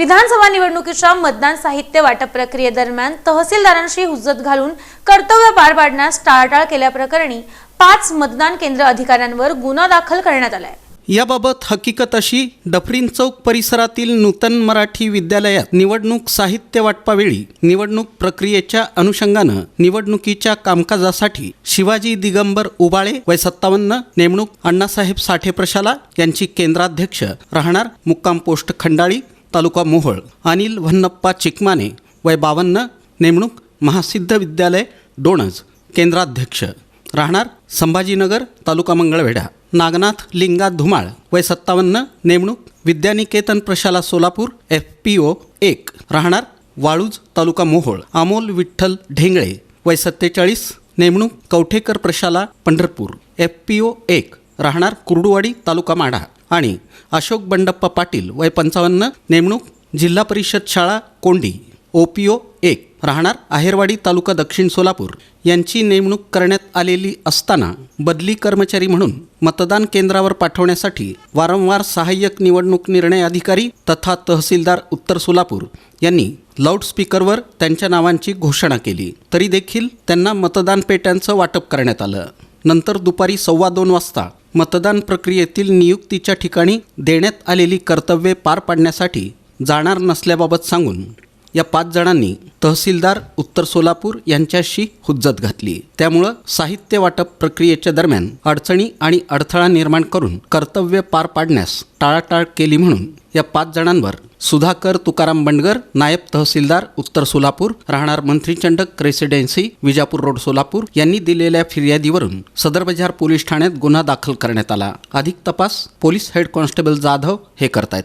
विधानसभा निवडणुकीच्या मतदान साहित्य वाटप प्रक्रियेदरम्यान तहसीलदारांशी हुज्जत घालून कर्तव्य पार पाडण्यास टाळाटाळ केल्याप्रकरणी पाच मतदान केंद्र अधिकाऱ्यांवर गुन्हा दाखल करण्यात आलाय. याबाबत हकीकत अशी डफरीन चौक परिसरातील नूतन मराठी विद्यालयात निवडणूक साहित्य वाटपावेळी निवडणूक प्रक्रियेच्या अनुषंगानं निवडणुकीच्या कामकाजासाठी शिवाजी दिगंबर उबाळे वय सत्तावन्न नेमणूक अण्णासाहेब साठे प्रशाला यांची केंद्राध्यक्ष राहणार मुक्काम पोस्ट खंडाळी तालुका मोहोळ अनिल व्हन्नप्पा चिकमाने वय बावन्न नेमणूक महासिद्ध विद्यालय डोणज केंद्राध्यक्ष. राहणार संभाजीनगर तालुका मंगळवेढा. नागनाथ लिंगा धुमाळ वय सत्तावन्न नेमणूक विद्यानिकेतन प्रशाला सोलापूर एफ पी ओ एक. राहणार वाळूज तालुका मोहोळ अमोल विठ्ठल ढेंगळे वय सत्तेचाळीस नेमणूक कवठेकर प्रशाला पंढरपूर. एफ पी ओ एक. राहणार कुर्डुवाडी तालुका माढा. आणि अशोक बंडप्पा पाटील वय पंचावन्न नेमणूक जिल्हा परिषद शाळा कोंडी. ओ पी ओ एक राहणार आहेरवाडी तालुका दक्षिण सोलापूर. यांची नेमणूक करण्यात आलेली असताना बदली कर्मचारी म्हणून मतदान केंद्रावर पाठवण्यासाठी वारंवार सहाय्यक निवडणूक निर्णय अधिकारी तथा तहसीलदार उत्तर सोलापूर यांनी लाऊडस्पीकरवर त्यांच्या नावांची घोषणा केली. तरी देखील त्यांना मतदान पेट्यांचं वाटप करण्यात आलं. नंतर दुपारी सव्वा दोन वाजता मतदान प्रक्रियेतील नियुक्तीच्या ठिकाणी देण्यात आलेली कर्तव्ये पार पाडण्यासाठी जाणार नसल्याबाबत सांगून या पाच जणांनी तहसीलदार उत्तर सोलापूर यांच्याशी हुज्जत घातली. त्यामुळं साहित्य वाटप प्रक्रियेच्या दरम्यान अडचणी आणि अडथळा निर्माण करून कर्तव्य पार पाडण्यास टाळाटाळ केली म्हणून या पाच जणांवर सुधाकर तुकाराम बंडगर नायब तहसीलदार उत्तर सोलापूर राहणार मंत्रीचंडक रेसिडेन्सी विजापूर रोड सोलापूर यांनी दिलेल्या फिर्यादीवरून सदर पोलीस ठाण्यात गुन्हा दाखल करण्यात आला. अधिक तपास पोलीस हेड कॉन्स्टेबल जाधव हे करतायत.